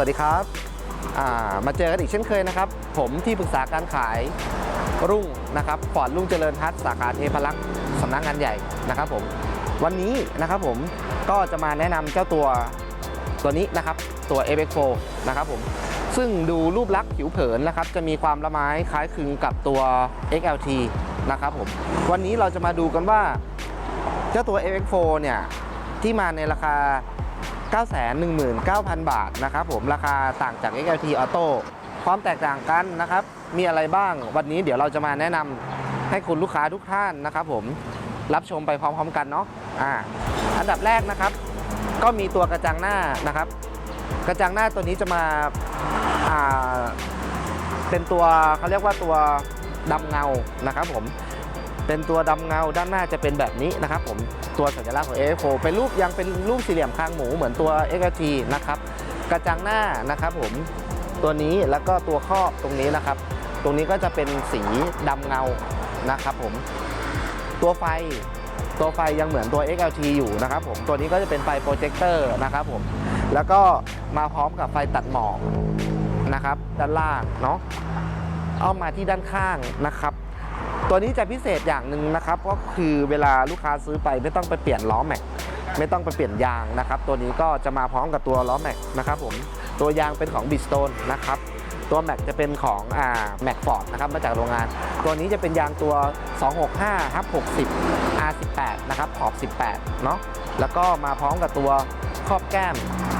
วัสดีครับามาเจอกันอีกเช่นเคยนะครับ ผมที่ปรึกษาการขายรุ่งนะครับฟอร์ดรุ่งเจริญพัฒน์สาขาเทพรักษ์สำนักงานใหญ่นะครับผมวันนี้นะครับผมก็จะมาแนะนำเจ้าตัวตัวนี้นะครับตัว a f 4นะครับผมซึ่งดูรูปลักษณ์ผิวเผินนะครับ จะมีความละไม้คล้ายคลึงกับตัว XLT นะครับผมวันนี้เราจะมาดูกันว่า เจ้าตัว FX4 เนี่ยที่มาในราคา 919,000 บาทนะครับผมราคาต่างจาก XLT Auto ความแตกต่างกันนะครับ มีอะไรบ้าง วันนี้เดี๋ยวเราจะมาแนะนำให้คุณลูกค้าทุกท่านนะครับผมรับชมไปพร้อม ๆ กันเนาะอ่าอันดับแรกนะครับ ก็มีตัวกระจังหน้านะครับ กระจังหน้าตัวนี้จะมาอ่าเป็นตัวเขาเรียกว่าตัวดำเงานะครับผม เป็นตัวดำเงาด้านหน้าจะเป็นแบบนี้นะครับผมตัวสัญลักษณ์ของ a อเป็นรูปยังเป็นรูปสี่เหลี่ยมคางหมูเหมือนตัว XLT นะครับกระจังหน้านะครับผมตัวนี้แล้วก็ตัวครอบตรงนี้นะครับ ตรงนี้ก็จะเป็นสีดำเงานะครับผมตัวไฟตัวไฟยังเหมือนตัว XLT อยู่นะครับผมตัวนี้ก็จะเป็นไฟโปรเจคเตอร์นะครับผมแล้วก็มาพร้อมกับไฟตัดหมอกนะครับ ด้านล่างเนาะเอามาที่ด้านข้างนะครับ ตัวนี้จะพิเศษอย่างหนึ่งนะครับก็คือเวลาลูกค้าซื้อไปไม่ต้องไปเปลี่ยนล้อแม็กไม่ต้องไปเปลี่ยนยางนะครับตัวนี้ก็จะมาพร้อมกับตัวล้อแม็กนะครับผมตัวยางเป็นของบิสโตนนะครับตัวแม็กจะเป็นของอ่าแม็กฟอร์ดนะครับมาจากโรงงาน ตัวนี้จะเป็นยางตัว 265ทับ60 R18 นะครับขอบ 18 เนาะแล้วก็มาพร้อมกับตัวครอบแก้ม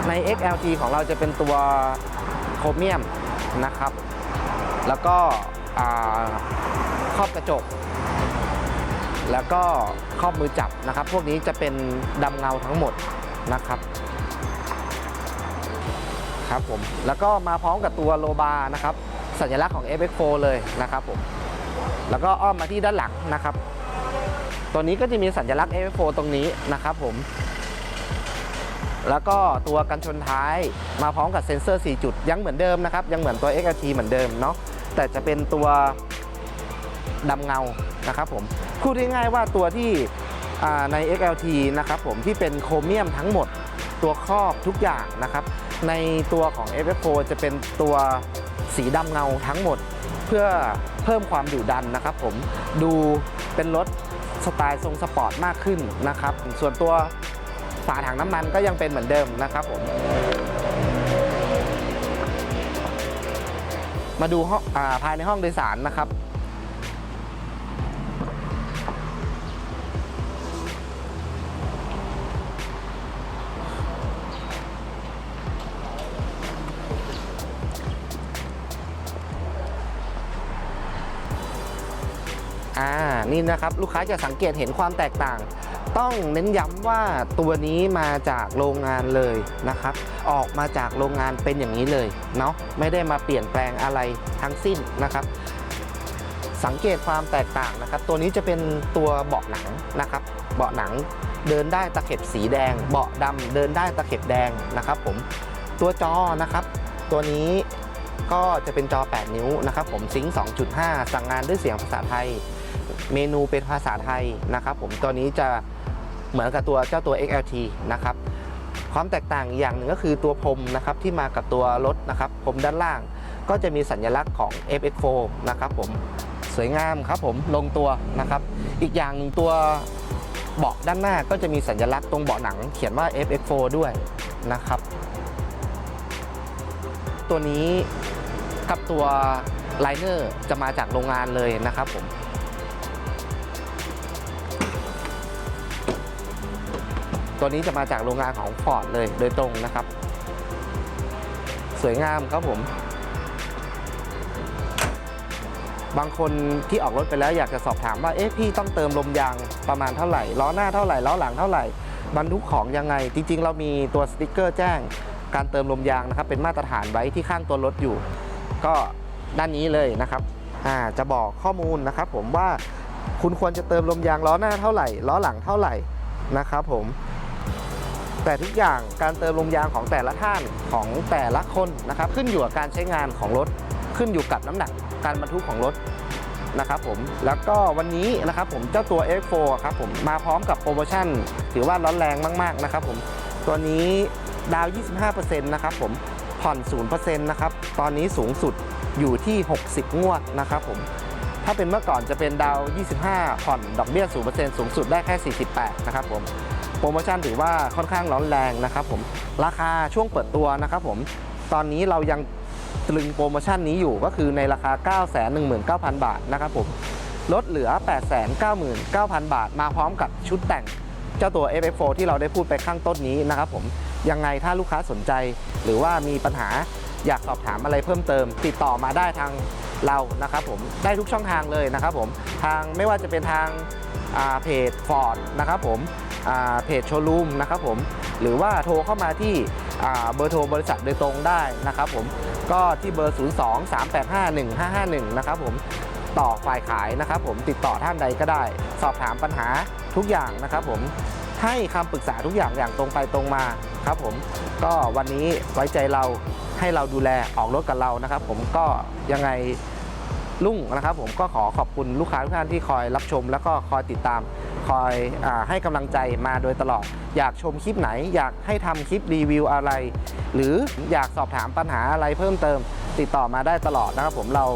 ใน XLT ของเราจะเป็นตัวโครเมียมนะครับ แล้วก็ ครอบกระจก แล้วก็ครอบมือจับนะครับ พวกนี้จะเป็นดำเงาทั้งหมดนะครับครับผมแล้วก็มาพร้อมกับตัวโลบานะครับ สัญลักษณ์ของ FX4 เลยนะครับผมแล้วก็อ้อมมาที่ด้านหลังนะครับ ตัวนี้ก็จะมีสัญลักษณ์ FX4 ตรงนี้นะครับผมแล้วก็ตัวกันชนท้ายมาพร้อมกับเซ็นเซอร์ 4 จุดยังเหมือนเดิมนะครับ ยังเหมือนตัว XLT เหมือนเดิมเนาะแต่จะเป็นตัว ดำเงานะครับผมพูดง่ายๆว่าตัวที่ใน XLT นะครับผมที่เป็นโครเมียมทั้งหมดตัวครอบทุกอย่างนะครับ ในตัวของ FF4 จะเป็นตัวสีดำเงาทั้งหมด เพื่อเพิ่มความดุดันนะครับผมดูเป็นรถสไตล์ทรงสปอร์ตมากขึ้นนะครับ ส่วนตัวฝาถังน้ำมันก็ยังเป็นเหมือนเดิมนะครับผมมาดูภายในห้องโดยสารนะครับ อ่านี่นะครับลูกค้าจะสังเกตเห็นความแตกต่าง ต้องเน้นย้ำว่าตัวนี้มาจากโรงงานเลยนะครับ ออกมาจากโรงงานเป็นอย่างนี้เลยเนาะไม่ได้มาเปลี่ยนแปลงอะไรทั้งสิ้นนะครับสังเกตความแตกต่างนะครับ ตัวนี้จะเป็นตัวเบาะหนังนะครับ เบาะหนังเดินได้ตะเข็บสีแดง เบาะดำเดินได้ตะเข็บแดงนะครับผม ตัวจอนะครับ ตัวนี้ก็จะเป็นจอ 8 นิ้วนะครับผมซิงค์2.5 สั่งงานด้วยเสียงภาษาไทย เมนูเป็นภาษาไทยนะครับผมตัวนี้จะเหมือนกับตัวเจ้าตัว XLT นะครับความแตกต่างอีกอย่างหนึ่งก็คือตัวพรมนะครับที่มากับตัวรถนะครับพรมด้านล่าง ก็จะมีสัญลักษณ์ของ FX4 นะครับผมสวยงามครับผมลงตัวนะครับ อีกอย่างหนึ่งตัวเบาะด้านหน้าก็จะมีสัญลักษณ์ตรงเบาะหนังเขียนว่า FX4 ด้วยนะครับ ตัวนี้กับตัวไลเนอร์จะมาจากโรงงานเลยนะครับผม ตัวนี้จะมาจากโรงงานของ Ford เลยโดยตรงนะครับ สวยงามครับผม บางคนที่ออกรถไปแล้วอยากจะสอบถามว่าเอ๊ะพี่ต้องเติมลมยางประมาณเท่าไหร่ล้อหน้าเท่าไหร่ล้อหลังเท่าไหร่บรรทุกของยังไง จริง ๆ เรามีตัวสติกเกอร์แจ้งการเติมลมยางนะครับ เป็นมาตรฐานไว้ที่ข้างตัวรถอยู่ ก็ด้านนี้เลยนะครับจะบอกข้อมูลนะครับ ผมว่าคุณควรจะเติมลมยางล้อหน้าเท่าไหร่ล้อหลังเท่าไหร่นะครับผม แต่ทุกอย่างการเติมลมยางของแต่ละท่านของแต่ละคนนะครับขึ้นอยู่กับการใช้งานของรถ ขึ้นอยู่กับน้ำหนักการบรรทุกของรถนะครับผมแล้วก็วันนี้นะครับผมเจ้าตัว X4 ครับผมมาพร้อมกับโปรโมชั่น ถือว่าร้อนแรงมาก ๆ นะครับผมตัวนี้ดาว 25%นะครับผมผ่อน 0%นะครับตอนนี้สูงสุดอยู่ที่ 60 งวดนะครับผมถ้าเป็นเมื่อก่อนจะเป็นดาว 25 ผ่อนดอกเบี้ย 0%สูงสุดได้แค่ 48 นะครับผม โปรโมชั่นถือว่าค่อนข้างร้อนแรงนะครับผมราคาช่วงเปิดตัวนะครับผมตอนนี้เรายังตรึงโปรโมชั่นนี้อยู่ก็คือในราคา 919,000 บาทนะครับผมลดเหลือ 899,000 บาท มาพร้อมกับชุดแต่งเจ้าตัว FF4 ที่เราได้พูดไปข้างต้นนี้นะครับผมยังไงถ้าลูกค้าสนใจ หรือว่ามีปัญหาอยากสอบถามอะไรเพิ่มเติม ติดต่อมาได้ทางเรานะครับผมได้ทุกช่องทางเลยนะครับผมทางไม่ว่าจะเป็นทางเพจ Ford นะครับผม เพจโชว์รูมนะครับผมหรือว่าโทรเข้ามาที่เบอร์โทรบริษัทโดยตรงได้นะครับผมก็ที่เบอร์ 02 385 1551 นะครับผมต่อฝ่ายขายนะครับผมติดต่อท่านใดก็ได้ สอบถามปัญหาทุกอย่างนะครับผมให้คำปรึกษาทุกอย่างอย่างตรงไปตรงมาครับผมก็วันนี้ไว้ใจเราให้เราดูแลออกรถกับเรานะครับ ผมก็ยังไงลุ่งนะครับ ผมก็ขอขอบคุณลูกค้าทุกท่านที่คอยรับชม แล้วก็คอยติดตาม คอยอให้กำลังใจมาโดยตลอด อยากชมคลิปไหน อยากให้ทำคลิปรีวิวอะไร หรืออยากสอบถามปัญหาอะไรเพิ่มเติม ติดต่อมาได้ตลอดนะครับผมเรา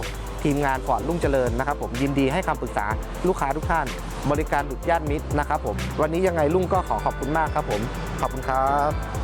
ทีมงานฟอร์ดรุ่งเจริญนะครับผมยินดีให้คำปรึกษาลูกค้าทุกท่าน บริการดุจญาติมิตรนะครับผมวันนี้ยังไงลุ่งก็ขอขอบคุณมากครับผม ขอบคุณครับ